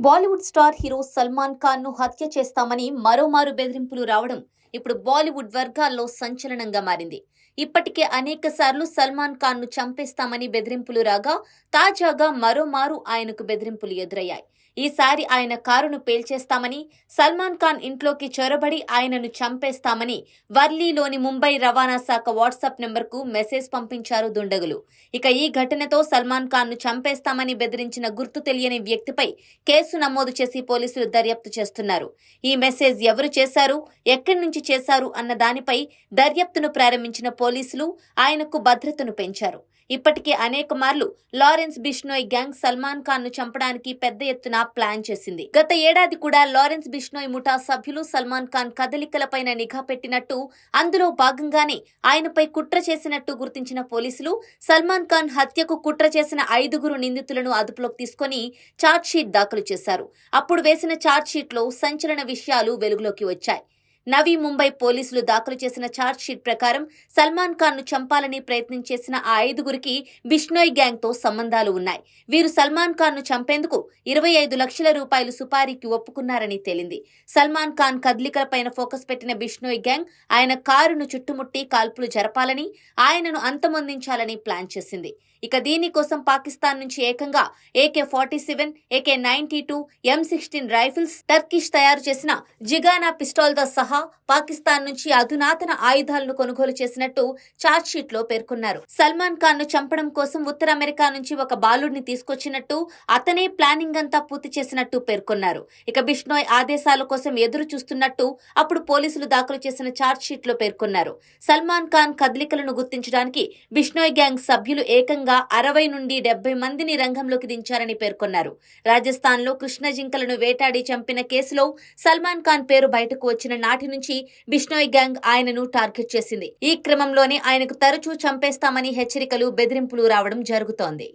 Bollywood star hero Salman ఖాన్ను హత్య చేస్తామని మరోమారు బెదిరింపులు రావడం ఇప్పుడు బాలీవుడ్ వర్గాల్లో సంచలనంగా మారింది. ఇప్పటికే అనేక సార్లు సల్మాన్ ఖాన్ను చంపేస్తామని బెదిరింపులు రాగా తాజాగా మరోమారు ఆయనకు బెదిరింపులు ఎదురయ్యాయి. ఈసారి ఆయన కారును పేల్చేస్తామని సల్మాన్ ఖాన్ ఇంట్లోకి చొరబడి ఆయనను చంపేస్తామని వర్లీలోని ముంబై రవాణా శాఖ వాట్సాప్ నెంబర్కు మెసేజ్ పంపించారు దుండగులు. ఇక ఈ ఘటనతో సల్మాన్ ఖాన్ను చంపేస్తామని బెదిరించిన గుర్తు తెలియని వ్యక్తిపై కేసు నమోదు చేసి పోలీసులు దర్యాప్తు చేస్తున్నారు. ఈ మెసేజ్ ఎవరు చేశారు? ఎక్కడి నుంచి చేశారు అన్న దానిపై దర్యాప్తును ప్రారంభించిన పోలీసులు ఆయనకు భద్రతను పెంచారు. ఇప్పటికే అనేక మార్లు లారెన్స్ బిష్నోయ్ గ్యాంగ్ సల్మాన్ ఖాన్ను చంపడానికి పెద్ద ఎత్తున ప్లాన్ చేసింది. గత ఏడాది కూడా లారెన్స్ బిష్నోయ్ ముఠా సభ్యులు సల్మాన్ ఖాన్ కదలికలపైన నిఘా పెట్టినట్టు అందులో భాగంగానే ఆయనపై కుట్ర చేసినట్టు గుర్తించిన పోలీసులు సల్మాన్ ఖాన్ హత్యకు కుట్ర చేసిన ఐదుగురు నిందితులను అదుపులోకి తీసుకొని ఛార్జ్షీట్ దాఖలు చేశారు. అప్పుడు వేసిన ఛార్జ్షీట్లో లో సంచలన విషయాలు వెలుగులోకి వచ్చాయి. నవీ ముంబై పోలీసులు దాఖలు చేసిన ఛార్జ్షీట్ ప్రకారం సల్మాన్ ఖాన్ను చంపాలని ప్రయత్నం చేసిన ఆ ఐదుగురికి బిష్నోయ్ గ్యాంగ్తో సంబంధాలు ఉన్నాయి. వీరు సల్మాన్ ఖాన్ను చంపేందుకు ఇరవై ఐదు లక్షల రూపాయలు సుపారీకి ఒప్పుకున్నారని తేలింది. సల్మాన్ ఖాన్ కదలికలపైన ఫోకస్ పెట్టిన బిష్నోయ్ గ్యాంగ్ ఆయన కారును చుట్టుముట్టి కాల్పులు జరపాలని ఆయనను అంతమొందించాలని ప్లాన్ చేసింది. ఇక దీనికోసం పాకిస్తాన్ నుంచి ఏకంగా AK forty seven AK ninety two M sixteen rifles Turkish తయారు చేసిన జిగానా పిస్టాల్తో సహా పాకిస్తాన్ నుంచి అధునాతన ఆయుధాలను కొనుగోలు చేసినట్టు చార్జ్షీట్లో పేర్కొన్నారు. సల్మాన్ ఖాన్ను చంపడం కోసం ఉత్తర అమెరికా నుంచి ఒక బాలుడిని తీసుకొచ్చినట్టు అతనే ప్లానింగ్ అంతా పూర్తి చేసినట్టు పేర్కొన్నారు. ఇక బిష్నోయ్ ఆదేశాల కోసం ఎదురు చూస్తున్నట్టు అప్పుడు పోలీసులు దాఖలు చేసిన ఛార్జ్ షీట్లో పేర్కొన్నారు. సల్మాన్ ఖాన్ కదలికలను గుర్తించడానికి బిష్నోయ్ గ్యాంగ్ సభ్యులు ఏకంగా అరవై నుండి డెబ్బై మందిని రంగంలోకి దించారని పేర్కొన్నారు. రాజస్థాన్లో కృష్ణ జింకలను వేటాడి చంపిన కేసులో సల్మాన్ ఖాన్ పేరు బయటకు వచ్చిన నాటి నుంచి బిష్నోయ్ గ్యాంగ్ ఆయనను టార్గెట్ చేసింది. ఈ క్రమంలోనే ఆయనకు తరచూ చంపేస్తామని హెచ్చరికలు బెదిరింపులు రావడం జరుగుతోంది.